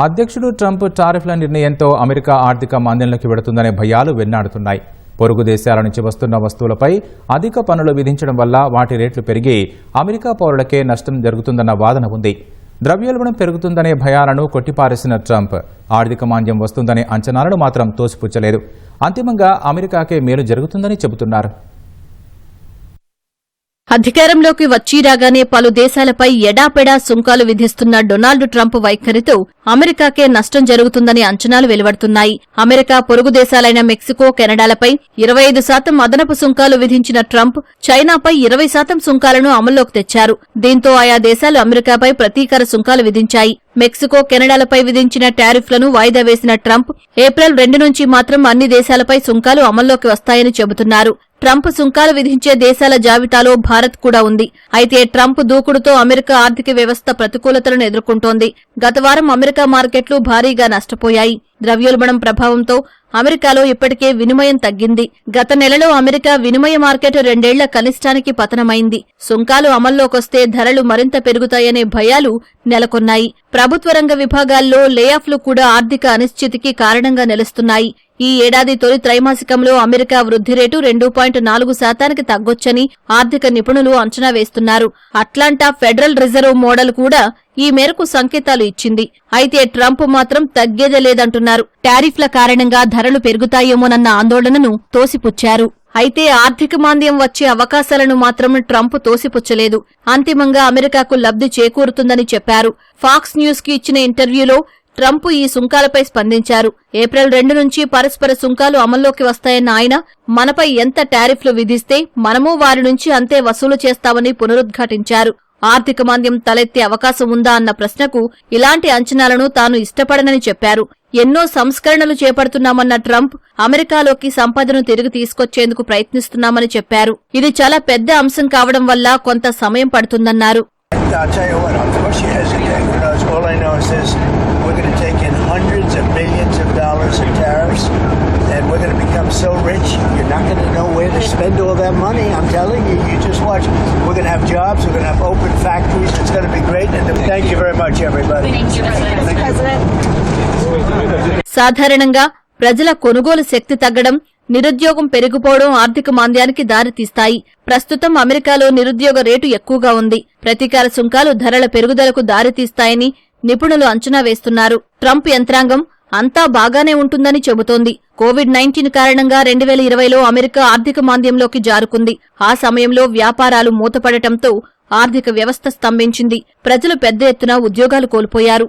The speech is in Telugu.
అధ్యక్షుడు ట్రంప్ టారిఫ్ల నిర్ణయంతో అమెరికా ఆర్థిక మాంద్యంలోకి వెడుతుందనే భయాలు వెన్నాడుతున్నాయి. పొరుగు దేశాల నుంచి వస్తున్న వస్తువులపై అధిక పన్నులు విధించడం వల్ల వాటి రేట్లు పెరిగి అమెరికా పౌరులకే నష్టం జరుగుతుందన్న వాదన ఉంది. ద్రవ్యోల్బణం పెరుగుతుందనే భయాలను కొట్టిపారేసిన ట్రంప్ ఆర్థిక మాంద్యం వస్తుందనే అంచనాలను మాత్రం తోసిపుచ్చలేదు. అంతిమంగా అమెరికాకే మేలు జరుగుతుందని చెబుతున్నారు. అధికారంలోకి వచ్చి రాగానే పలు దేశాలపై ఎడాపెడా సుంకాలు విధిస్తున్న డొనాల్డ్ ట్రంప్ వైఖరితో అమెరికాకే నష్టం జరుగుతుందని అంచనాలు వెలువడుతున్నాయి. అమెరికా పొరుగు దేశాలైన మెక్సికో కెనడాలపై ఇరవై ఐదు శాతం అదనపు సుంకాలు విధించిన ట్రంప్ చైనాపై ఇరవై శాతం సుంకాలను అమల్లోకి తెచ్చారు. దీంతో ఆయా దేశాలు అమెరికాపై ప్రతీకార సుంకాలు విధించాయి. మెక్సికో కెనడాలపై విధించిన టారిఫ్లను వాయిదా వేసిన ట్రంప్ ఏప్రిల్ రెండు నుంచి మాత్రం అన్ని దేశాలపై సుంకాలు అమల్లోకి వస్తాయని చెబుతున్నారు. ట్రంప్ సుంకాలు విధించే దేశాల జాబితాలో భారత్ కూడా ఉంది. అయితే ట్రంప్ దూకుడుతో అమెరికా ఆర్థిక వ్యవస్థ ప్రతికూలతలను ఎదుర్కొంటోంది. గత వారం అమెరికా మార్కెట్లు భారీగా నష్టపోయాయి. ద్రవ్యోల్బణం ప్రభావంతో అమెరికాలో ఇప్పటికే వినిమయం తగ్గింది. గత నెలలో అమెరికా వినిమయ మార్కెట్ రెండేళ్ళ కనిష్టానికి పతనమైంది. సుంకాలు అమల్లోకొస్తే ధరలు మరింత పెరుగుతాయనే భయాలు నెలకొన్నాయి. ప్రభుత్వ రంగ విభాగాల్లో లేఆఫ్లు కూడా ఆర్థిక అనిశ్చితికి కారణంగా నిలుస్తున్నాయి. ఈ ఏడాది తొలి త్రైమాసికంలో అమెరికా వృద్ధి రేటు రెండు పాయింట్ నాలుగు శాతానికి తగ్గొచ్చని ఆర్థిక నిపుణులు అంచనా వేస్తున్నారు. అట్లాంటా ఫెడరల్ రిజర్వ్ మోడల్ కూడా ఈ మేరకు సంకేతాలు ఇచ్చింది. అయితే ట్రంప్ మాత్రం తగ్గేదే లేదంటున్నారు. టారిఫ్ల కారణంగా ధరలు పెరుగుతాయేమోనన్న ఆందోళనను తోసిపుచ్చారు. అయితే ఆర్థిక మాంద్యం వచ్చే అవకాశాలను మాత్రం ట్రంప్ తోసిపుచ్చలేదు. అంతిమంగా అమెరికాకు లబ్ధి చేకూరుతుందని చెప్పారు. ఫాక్స్ న్యూస్కి ఇచ్చిన ఇంటర్వ్యూలో ట్రంప్ ఈ సుంకాలపై స్పందించారు. ఏప్రిల్ రెండు నుంచి పరస్పర సుంకాలు అమల్లోకి వస్తాయన్న ఆయన మనపై ఎంత టారిఫ్లు విధిస్తే మనము వారి నుంచి అంతే వసూలు చేస్తామని పునరుద్ఘాటించారు. ఆర్థిక మాంద్యం తలెత్తే అవకాశం ఉందా అన్న ప్రశ్నకు ఇలాంటి అంచనాలను తాను ఇష్టపడనని చెప్పారు. ఎన్నో సంస్కరణలు చేపడుతున్నామన్న ట్రంప్ అమెరికాలోకి సంపదను తిరిగి తీసుకొచ్చేందుకు ప్రయత్నిస్తున్నామని చెప్పారు. ఇది చాలా పెద్ద అంశం కావడం వల్ల కొంత సమయం పడుతుందన్నారు. So rich you're not going to know where to spend all that money. I'm telling you, you just watch. We're going to have jobs, we're going to have open factories, it's going to be great. And thank you very much, everybody. సాధారణంగా ప్రజల కొనుగోలు శక్తి తగ్గడం నిరుద్యోగం పెరిగిపోవడం ఆర్థిక మాంద్యానికి దారితీస్తాయి ప్రస్తుతం అమెరికాలో నిరుద్యోగ రేటు ఎక్కువగా ఉంది ప్రతీకార సుంకాలు ధరల పెరుగుదలకు దారితీస్తాయని నిపుణులు అంచనా వేస్తున్నారు ట్రంప్ యంత్రాంగం అంతా బాగానే ఉంటుందని చెబుతోంది. కోవిడ్ నైన్టీన్ కారణంగా రెండు వేల ఇరవైలో అమెరికా ఆర్థిక మాంద్యంలోకి జారుకుంది. ఆ సమయంలో వ్యాపారాలు మూతపడటంతో ఆర్థిక వ్యవస్థ స్తంభించింది. ప్రజలు పెద్ద ఎత్తున ఉద్యోగాలు కోల్పోయారు.